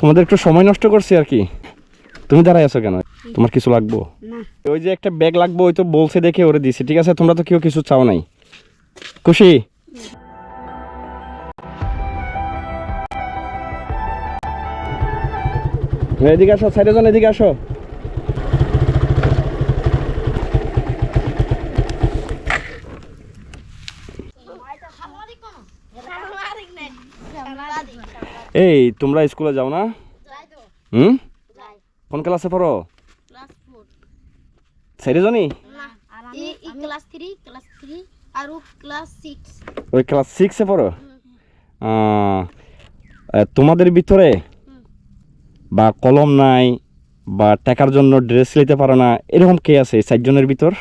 তোমাদের একটু সময় নষ্ট করছি আর কি। তুমি দাঁড়াই আছো কেন? তোমার কিছু লাগবো? ওই যে একটা ব্যাগ লাগবো ওই তো বলছে দেখে ওরে দিছি। ঠিক আছে তোমরা তো কেউ কিছু চাও নাই। খুশি? এদিকে আসো সাইডে যান এদিকে আসো। এই তোমরা স্কুলে যাও না? হুম? কোন ক্লাসে পড়ো? সিক্স ওই ক্লাস সিক্সে পড়ো? তোমাদের ভিতরে বা কলম নাই বা টাকার জন্য ড্রেস নিতে পারো না এরকম কে আছে চারজনের ভিতর?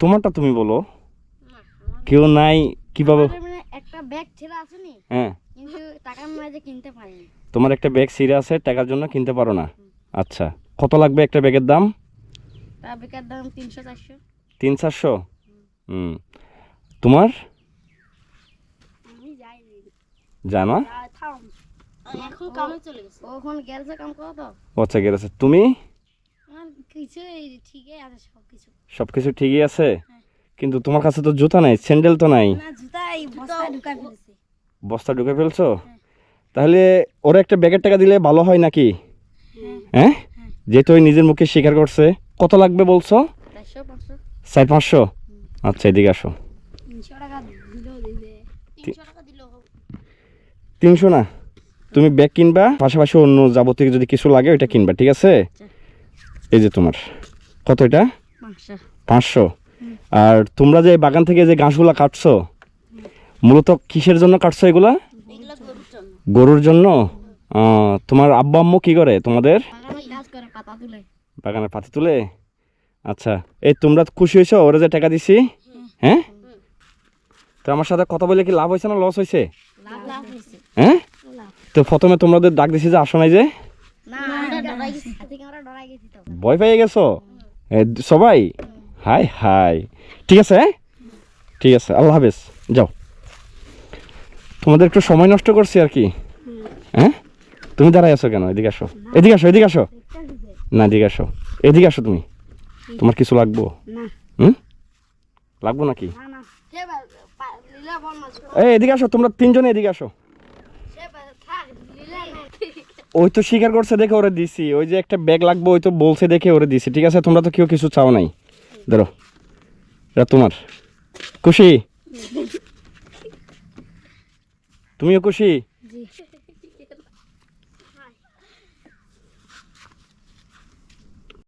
তোমারটা তুমি বলো। কেউ নাই কীভাবে মানে একটা ব্যাগ ছেড়া আছে নি হ্যাঁ। কিন্তু টাকার মাঝে কিনতে পারিনি। তোমার একটা ব্যাগ সিরে আছে টাকার জন্য কিনতে পারো না। আচ্ছা কত লাগবে একটা ব্যাগের দাম? তার বেকার দাম তিনশো চারশো। তিন চারশো? হুম। তোমার? আমি জানা? থাম। এখন কামে চলে গেছে। ওখন গেলছে কাম করো তো। আচ্ছা গেছে তুমি? আমার কিছু ঠিকই আছে কিন্তু তোমার কাছে তো জুতা নাই স্যান্ডেল তো নাই। বস্তা ঢুকে ফেলছো। তাহলে ওরা একটা ব্যাগের টাকা দিলে ভালো হয় নাকি? হ্যাঁ। যেহেতু ওই নিজের মুখে স্বীকার করছে। কত লাগবে বলছো? চারশো পাঁচশো। চার পাঁচশো? আচ্ছা এদিকে আসো। তিনশো না? তুমি ব্যাগ কিনবা পাশাপাশি অন্য যাবতীয় যদি কিছু লাগে ওইটা কিনবা ঠিক আছে? এই যে তোমার। কত এটা? পাঁচশো। আর তোমরা যে বাগান থেকে যে ঘাসগুলা কাটছো মূলত কিসের জন্য কাটছো এগুলা? গরুর জন্য। তোমার আব্বা আম্মু কি করে তোমাদের? বাগানে কাজ করে পাতা তুলে। বাগানের পাতি তুলে? আচ্ছা এই তোমরা খুশি হয়েছো? ওরা যে টাকা দিছি? হ্যাঁ? তো আমার সাথে কথা বলে কি লাভ হয়েছে না লস হয়েছে? হ্যাঁ? তো প্রথমে তোমাদের ডাক দিছি যে আসো নাই যে? ভয় পেয়ে গেছো? সবাই? Hi hi. ঠিক আছে হ্যাঁ? ঠিক আছে আল্লাহ হাফেজ। যাও। তোমাদের একটু সময় নষ্ট করছি আর কি। হ্যাঁ? তুমি দাঁড়াই আছো কেন? এদিকে আসো। এদিকে আসো এদিকে আসো। না এদিকে আসো। এদিকে আসো তুমি। তোমার কিছু লাগবো? হুম? লাগবো নাকি? এই এদিকে আসো তোমরা তিনজনে এদিকে আসো। ওই তো স্বীকার করছে দেখে ওরে দিছি। ওই যে একটা ব্যাগ লাগবে ওই তো বলছে দেখে ওরে দিছি। ঠিক আছে তোমরা তো কেউ কিছু চাও নাই। ধরো এটা তোমার। খুশি? তুমিও খুশি?